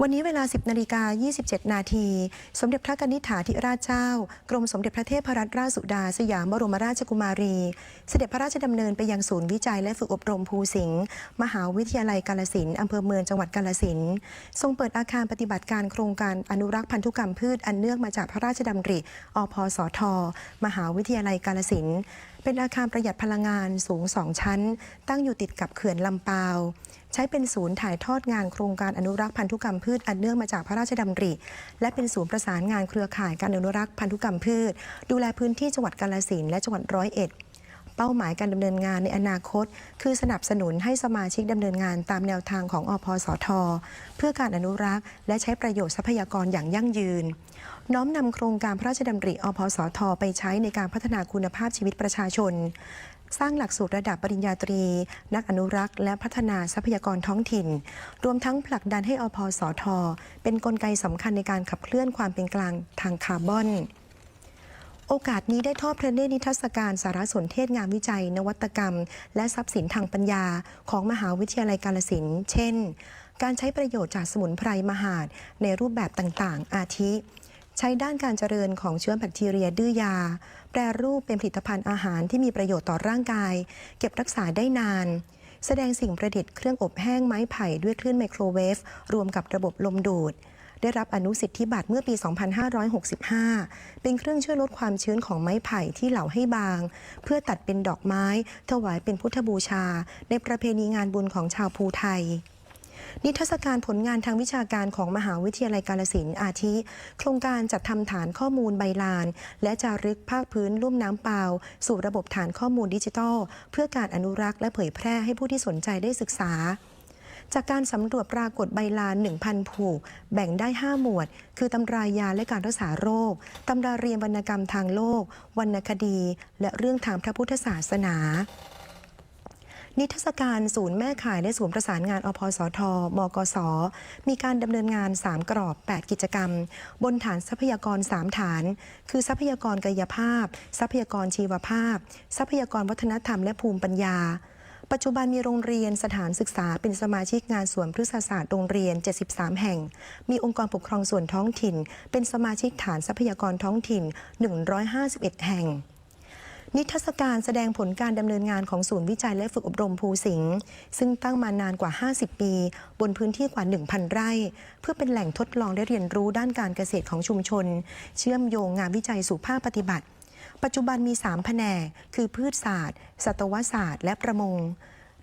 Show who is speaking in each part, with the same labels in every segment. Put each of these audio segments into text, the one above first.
Speaker 1: วันนี้เวลา 10นาฬิกา27 นาที สมเด็จพระนิษฐาธิราชเจ้า กรมสมเด็จพระเทพรัตนราชสุดา สยามบรมราชกุมารี เสด็จพระราชดำเนินไปยังศูนย์วิจัยและฝึกอบรมภูสิงห์มหาวิทยาลัยกาลสินอำเภอเมืองจังหวัดกาลสินทรงเปิดอาคารปฏิบัติการโครงการอนุรักษ์พันธุกรรมพืชอันเนื่องมาจากพระราชดำริอพสท มหาวิทยาลัยกาลสิน เป็นอาคารประหยัดพลังงานสูงสองชั้น ตั้งอยู่ติดกับเขื่อนลำปาว ใช้เป็นศูนย์ถ่ายทอดงานโครงการอนุรักษ์พันธุกรรมพืชอันเนื่องมาจากพระราชดำริ และเป็นศูนย์ประสานงานเครือข่ายการอนุรักษ์พันธุกรรมพืช ดูแลพื้นที่จังหวัดกาลสินและจังหวัดร้อยเอ็ด เป้าหมายการดำเนินงานในอนาคต คือสนับสนุนให้สมาชิกดำเนินงานตามแนวทางของอพสท เพื่อการอนุรักษ์ และใช้ประโยชน์ทรัพยากรอย่างยั่งยืน น้อมนำโครงการพระราชดำริอพสท ไปใช้ในการพัฒนาคุณภาพชีวิตประชาชน สร้างหลักสูตรระดับปริญญาตรี นักอนุรักษ์ และพัฒนาทรัพยากรท้องถิ่น รวมทั้งผลักดันให้อพสท เป็นนกลไกสำคัญในการขับเคลื่อนความเป็นกลางทางคาร์บอน โอกาสนี้ได้ทอดพระเนตรนิทรรศการสารสนเทศงานวิจัย นวัตกรรม และทรัพย์สินทางปัญญา ของมหาวิทยาลัยกาลสินธุ์เช่น การใช้ประโยชน์จากสมุนไพรมหาดในรูปแบบต่างๆ อาทิ ใช้ด้านการเจริญของเชื้อแบคทีเรียดื้อยา แปรรูปเป็นผลิตภัณฑ์อาหารที่มีประโยชน์ต่อร่างกาย เก็บรักษาได้นานแสดงสิ่งประดิษฐ์เครื่องอบแห้งไม้ไผ่ด้วยคลื่นไมโครเวฟรวมกับระบบลมดูด ได้รับอนุสิทธิบัตรเมื่อปี 2565 เป็นเครื่องช่วยลดความชื้นของไม้ไผ่ที่เหลาให้บาง เพื่อตัดเป็นดอกไม้ ถวายเป็นพุทธบูชา ในประเพณีงานบุญของชาวภูไทยนิทรรศการผลงานทางวิชาการของมหาวิทยาลัยกาลสินธุ์อาทิ โครงการจัดทำฐานข้อมูลใบลาน และจารึกภาคพื้นลุ่มน้ำเปล่า สู่ระบบฐานข้อมูลดิจิทัล เพื่อการอนุรักษ์และเผยแพร่ให้ผู้ที่สนใจได้ศึกษา จากการสำรวจปรากฏใบลาน 1,000 ผูก แบ่งได้ 5 หมวด คือตำรายาและการรักษาโรค ตำราเรียนวรรณกรรมทางโลก วรรณคดี และเรื่องทางพระพุทธศาสนานิทรรศการศูนย์แม่ข่าย และศูนย์ประสานงานอพสทมกส มีการดำเนินงาน 3 กรอบ 8 กิจกรรม บนฐานทรัพยากร 3 ฐาน คือทรัพยากรกายภาพ ทรัพยากรชีวภาพ ทรัพยากรวัฒนธรรมและภูมิปัญญา ปัจจุบันมีโรงเรียนสถานศึกษาเป็นสมาชิกงานสวนพฤกษศาสตร์โรงเรียน 73 แห่ง มีองค์กรปกครองส่วนท้องถิ่น เป็นสมาชิกฐานทรัพยากรท้องถิ่น 151 แห่งนิทรรศการแสดงผลการดำเนินงานของศูนย์วิจัยและฝึกอบรมภูสิงห์ซึ่งตั้งมานานกว่า 50 ปี บนพื้นที่กว่า 1,000 ไร่ เพื่อเป็นแหล่งทดลองและเรียนรู้ด้านการเกษตรของชุมชน เชื่อมโยงงานวิจัยสู่ภาคปฏิบัติ ปัจจุบันมี 3 แผนก คือพืชศาสตร์ สัตวศาสตร์ และประมง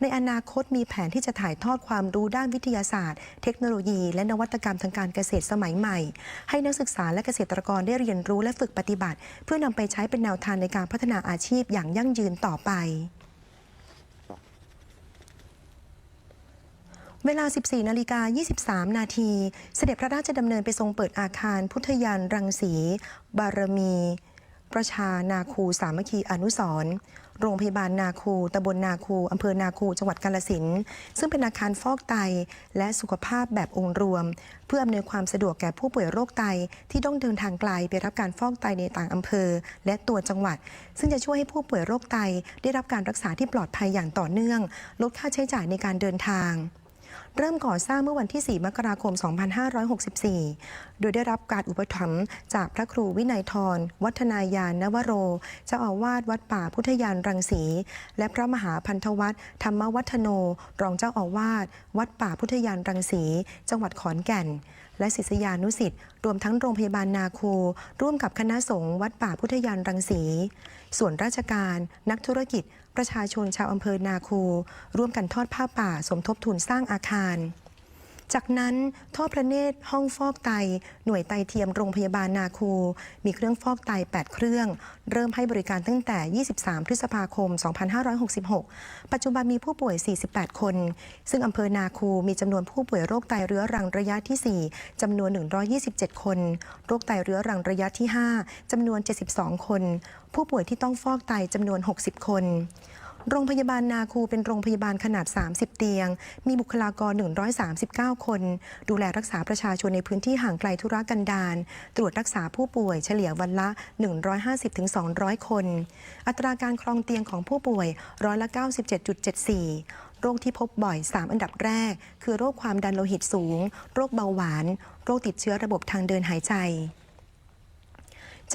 Speaker 1: ในอนาคตมีแผนที่จะถ่ายทอดความรู้ด้านวิทยาศาสตร์ เทคโนโลยี และนวัตกรรมทางการเกษตรสมัยใหม่ ให้นักศึกษาและเกษตรกรได้เรียนรู้และฝึกปฏิบัติ เพื่อนำไปใช้เป็นแนวทางในการพัฒนาอาชีพอย่างยั่งยืนต่อไปเวลา 14 นาฬิกา 23 นาที เสด็จพระราชดำเนินไปทรงเปิดอาคารพุทธยานรังสี บารมี ประชานาคูสามัคคีอนุสรโรงพยาบาลนาคูตำบลนาคูอำเภอนาคู จังหวัดกาลสินซึ่งเป็นอาคารฟอกไต และสุขภาพแบบองค์รวม เพื่ออำนวยความสะดวกแก่ผู้ป่วยโรคไต ที่ต้องเดินทางไกลไปรับการฟอกไตในต่างอำเภอ และตัวจังหวัด ซึ่งจะช่วยให้ผู้ป่วยโรคไต ได้รับการรักษาที่ปลอดภัยอย่างต่อเนื่อง ลดค่าใช้จ่ายในการเดินทาง เริ่มก่อสร้างเมื่อวันที่ 4 มกราคม 2564 โดยได้รับการอุปถัมภ์จากพระครูวินัยทร วัฒนายานนวโร เจ้าอาวาสวัดป่าพุทธยานรังสี และพระมหาพันธวัฒน์ธรรมวัฒโน รองเจ้าอาวาสวัดป่าพุทธยานรังสี จังหวัดขอนแก่น และศิษยานุสิตรวมทั้งโรงพยาบาลนาคูร่วมกับคณะสงฆ์วัดป่าพุทธยานรังสี ส่วนราชการ นักธุรกิจ ประชาชนชาวอำเภอนาคูร่วมกันทอดผ้าป่าสมทบทุนสร้างอาคาร จากนั้นทอดพระเนตรห้องฟอกไต หน่วยไตเทียมโรงพยาบาลนาคู มีเครื่องฟอกไต 8 เครื่อง เริ่มให้บริการตั้งแต่ 23 พฤษภาคม 2566 ปัจจุบันมีผู้ป่วย 48 คน ซึ่งอำเภอนาคูมีจำนวนผู้ป่วยโรคไตเรื้อรังระยะที่ 4จำนวน 127 คน โรคไตเรื้อรังระยะที่ 5จำนวน 72 คน ผู้ป่วยที่ต้องฟอกไตจำนวน 60 คน โรงพยาบาลนาคูเป็นโรงพยาบาลขนาด 30 เตียง มีบุคลากร 139 คน ดูแลรักษาประชาชนในพื้นที่ห่างไกลธุรกันดารตรวจรักษาผู้ป่วยเฉลี่ยวันละ 150-200 คน อัตราการครองเตียงของผู้ป่วยร้อยละ 97.74โรคที่พบบ่อย 3 อันดับแรก คือโรคความดันโลหิตสูง โรคเบาหวาน โรคติดเชื้อระบบทางเดินหายใจ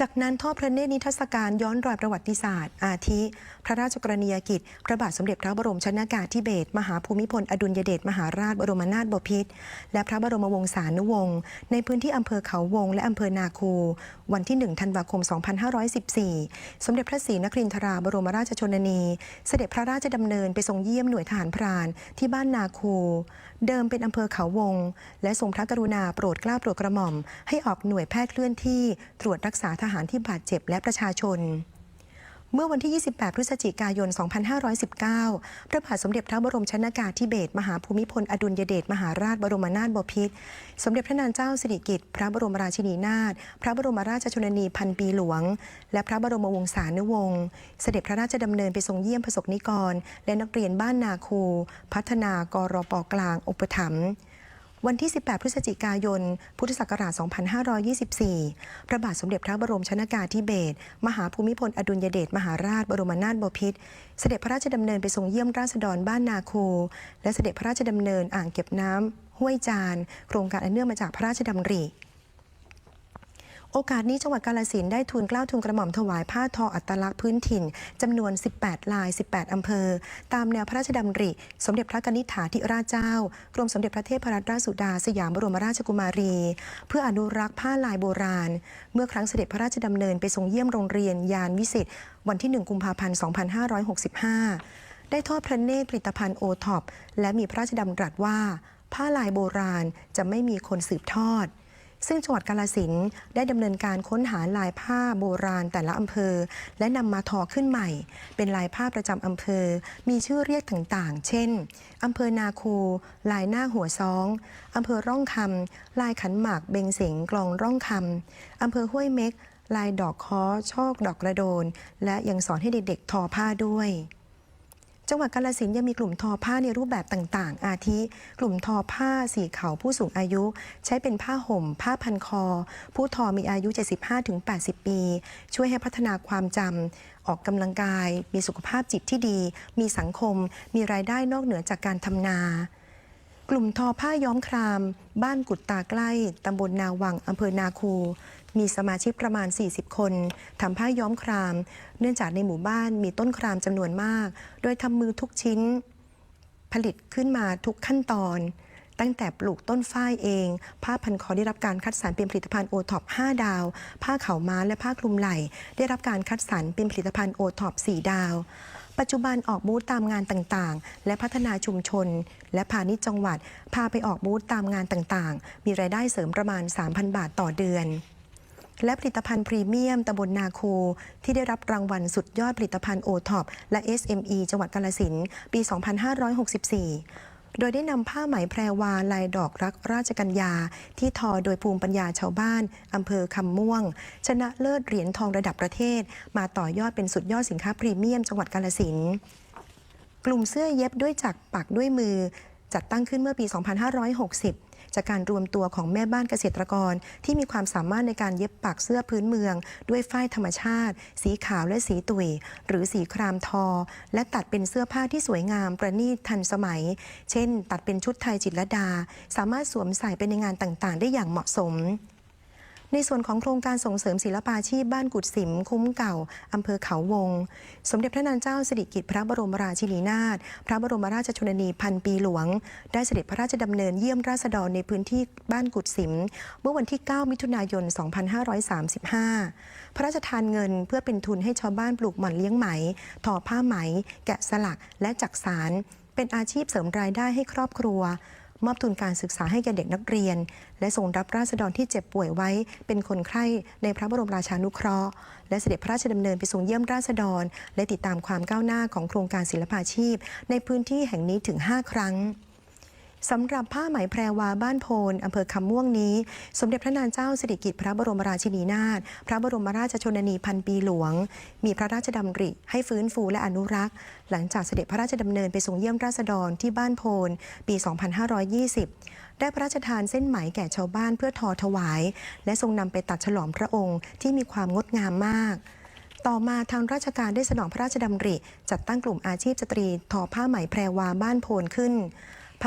Speaker 1: จากนั้นทอดพระเนตรนิทรรศการย้อนรอยประวัติศาสตร์ อาทิ พระราชกรณียกิจ พระบาทสมเด็จพระบรมชนากาธิเบศรมหาภูมิพล อดุลยเดชมหาราชบรมนาถบพิตรและพระบรมวงศานุวงศ์ในพื้นที่อำเภอเขาวง และอำเภอนาคู วันที่ 1 ธันวาคม 2514 สมเด็จพระศรีนครินทราบรมราชชนนี เสด็จพระราชดำเนินไปทรงเยี่ยมหน่วยทหารพรานที่บ้านนาคู เดิมเป็นอำเภอเขาวง และทรงพระกรุณาโปรดเกล้าโปรดกระหม่อม ให้ออกหน่วยแพทย์เคลื่อนที่ตรวจรักษาทหารที่บาดเจ็บและประชาชนเมื่อวันที่ 28 พฤศจิกายน 2519 พระบาทสมเด็จพระบรมชนากาธิเบศรมหาภูมิพล อดุลยเดชมหาราชบรมนาถบพิตร สมเด็จพระนางเจ้าสิริกิติ์ พระบรมราชินีนาถ พระบรมราชชนนีพันปีหลวง และพระบรมวงศานุวงศ์ เสด็จพระราชดำเนินไปทรงเยี่ยมประสบนิกร และนักเรียนบ้านนาคู พัฒนากรปกลางอุปถัมภ์ วันที่ 18 พฤศจิกายน พุทธศักราช 2524 พระบาทสมเด็จพระบรมชนากาธิเบศร มหาภูมิพลอดุลยเดชมหาราชบรมนาถบพิตร เสด็จพระราชดำเนินไปทรงเยี่ยมราษฎรบ้านนาคู และเสด็จพระราชดำเนินอ่างเก็บน้ำห้วยจาน โครงการอันเนื่องมาจากพระราชดำริ โอกาสนี้จังหวัดกาลสินได้ทูลเกล้าวทูลกระหม่อมถวายผ้าทออัตลักษณ์พื้นถิ่นจำนวน 18 ลาย 18 อำเภอ ตามแนวพระราชดำริ สมเด็จพระนิษฐาธิราชเจ้ากรมสมเด็จพระเทพรัตนราชสุดาสยามบรมราชกุมารี เพื่ออนุรักษ์ผ้าลายโบราณ เมื่อครั้งเสด็จพระราชดำเนินไปทรงเยี่ยมโรงเรียนยานวิสิตวันที่ 1 กุมภาพันธ์ 2565 ได้ทอดพระเนตรผลิตภัณฑ์โอท็อปและมีพระราชดำรัสว่า ผ้าลายโบราณจะไม่มีคนสืบทอด ซึ่งจังหวัดกาลสินได้ดำเนินการค้นหาลายผ้าโบราณแต่ละอำเภอ และนำมาทอขึ้นใหม่ เป็นลายผ้าประจำอำเภอ มีชื่อเรียกต่างๆ เช่นอำเภอนาคู ลายหน้าหัวซองอำเภอร่องคำลายขันหมากเบงเสงกลองร่องคำอำเภอห้วยเม็กลายดอกค้อชอกดอกกระโดน และยังสอนให้เด็กๆทอผ้าด้วย จังหวัดกาลสินยังมีกลุ่มทอผ้าในรูปแบบต่างๆ อาทิ กลุ่มทอผ้าสีเขาผู้สูงอายุ ใช้เป็นผ้าห่ม ผ้าพันคอ ผู้ทอมีอายุ 75-80 ปี ช่วยให้พัฒนาความจำออกกำลังกาย มีสุขภาพจิตที่ดี มีสังคม มีรายได้นอกเหนือจากการทำนากลุ่มทอผ้าย้อมคราม บ้านกุดตาใกล้ ตำบลนาวัง อำเภอนาคู มีสมาชิกประมาณ 40 คนทำผ้าย้อมคราม เนื่องจากในหมู่บ้านมีต้นครามจำนวนมาก โดยทำมือทุกชิ้น ผลิตขึ้นมาทุกขั้นตอน ตั้งแต่ปลูกต้นฝ้ายเอง ผ้าพันคอได้รับการคัดสรรเป็นผลิตภัณฑ์โอท็อป5ดาว ผ้าเข่าม้าและผ้าคลุมไหล่ ได้รับการคัดสรรเป็นผลิตภัณฑ์โอท็อป4ดาวปัจจุบันออกบูธตามงานต่างๆ และพัฒนาชุมชน และพาณิชย์จังหวัด พาไปออกบูธตามงานต่างๆ มีรายได้เสริมประมาณ 3,000 บาทต่อเดือน และผลิตภัณฑ์พรีเมียมตำบลนาคู ที่ได้รับรางวัลสุดยอดผลิตภัณฑ์โอท็อปและ SME จังหวัดกาลสินปี 2564โดยได้นำผ้าไหมแพรวาลายดอกรักราชกัญญา ที่ทอโดยภูมิปัญญาชาวบ้านอำเภอคำม่วง ชนะเลิศเหรียญทองระดับประเทศ มาต่อยอดเป็นสุดยอดสินค้าพรีเมียมจังหวัดกาลสินกลุ่มเสื้อเย็บด้วยจักรปักด้วยมือ จัดตั้งขึ้นเมื่อปี 2560 จากการรวมตัวของแม่บ้านเกษตรกร ที่มีความสามารถในการเย็บปักเสื้อพื้นเมือง ด้วยฝ้ายธรรมชาติ สีขาวและสีตุยหรือสีครามทอ และตัดเป็นเสื้อผ้าที่สวยงามประณีตทันสมัย เช่น ตัดเป็นชุดไทยจิตรดา สามารถสวมใส่ไปในงานต่างๆ ได้อย่างเหมาะสม ในส่วนของโครงการส่งเสริมศิลปาชีพบ้านกุดสิม คุ้มเก่าอำเภอเขาวง สมเด็จพระนางเจ้าสิริกิติ์พระบรมราชินีนาถพระบรมราชชนนีพันปีหลวง ได้เสด็จพระราชดำเนินเยี่ยมราษฎรในพื้นที่บ้านกุดสิม เมื่อวันที่ 9 มิถุนายน 2535 พระราชทานเงินเพื่อเป็นทุนให้ชาวบ้านปลูกหม่อนเลี้ยงไหม ทอผ้าไหม แกะสลักและจักสารเป็นอาชีพเสริมรายได้ให้ครอบครัว มอบทุนการศึกษาให้แก่เด็กนักเรียน และทรงรับราษฎรที่เจ็บป่วยไว้ เป็นคนไข้ในพระบรมราชานุเคราะห์ และเสด็จพระราชดำเนินไปทรงเยี่ยมราษฎร และติดตามความก้าวหน้าของโครงการศิลปาชีพ ในพื้นที่แห่งนี้ถึง 5 ครั้ง สำหรับผ้าไหมแพรวาบ้านโพนอำเภอคำม่วงนี้ สมเด็จพระนางเจ้าสิริกิติ์พระบรมราชินีนาถพระบรมราชชนนีพันปีหลวง มีพระราชดำริให้ฟื้นฟูและอนุรักษ์ หลังจากเสด็จพระราชดำเนินไปทรงเยี่ยมราษฎรที่บ้านโพนปี 2520 ได้พระราชทานเส้นไหมแก่ชาวบ้านเพื่อทอถวาย และทรงนำไปตัดฉลองพระองค์ที่มีความงดงามมากต่อมาทางราชการได้สนองพระราชดำริ จัดตั้งกลุ่มอาชีพสตรี ทอผ้าไหมแพรวาบ้านโพนขึ้น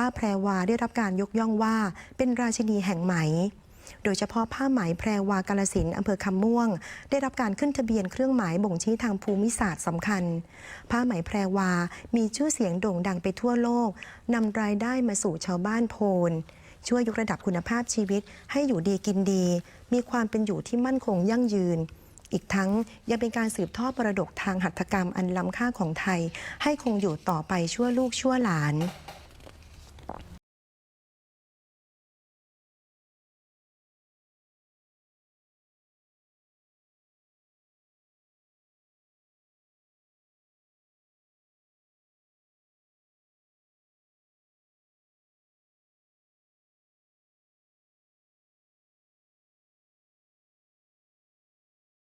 Speaker 1: ผ้าแพรวาได้รับการยกย่องว่า เป็นราชินีแห่งไหม โดยเฉพาะผ้าไหมแพรวากาลสินอำเภอคำม่วง ได้รับการขึ้นทะเบียนเครื่องหมายบ่งชี้ทางภูมิศาสตร์สำคัญ ผ้าไหมแพรวา มีชื่อเสียงโด่งดังไปทั่วโลกนำรายได้มาสู่ชาวบ้านโพนช่วยยกระดับคุณภาพชีวิตให้อยู่ดีกินดี มีความเป็นอยู่ที่มั่นคงยั่งยืน อีกทั้งยังเป็นการสืบทอดมระดกทางหัตถกรรมอันล้ำค่าของไทย ให้คงอยู่ต่อไปชั่วลูกชั่วหลาน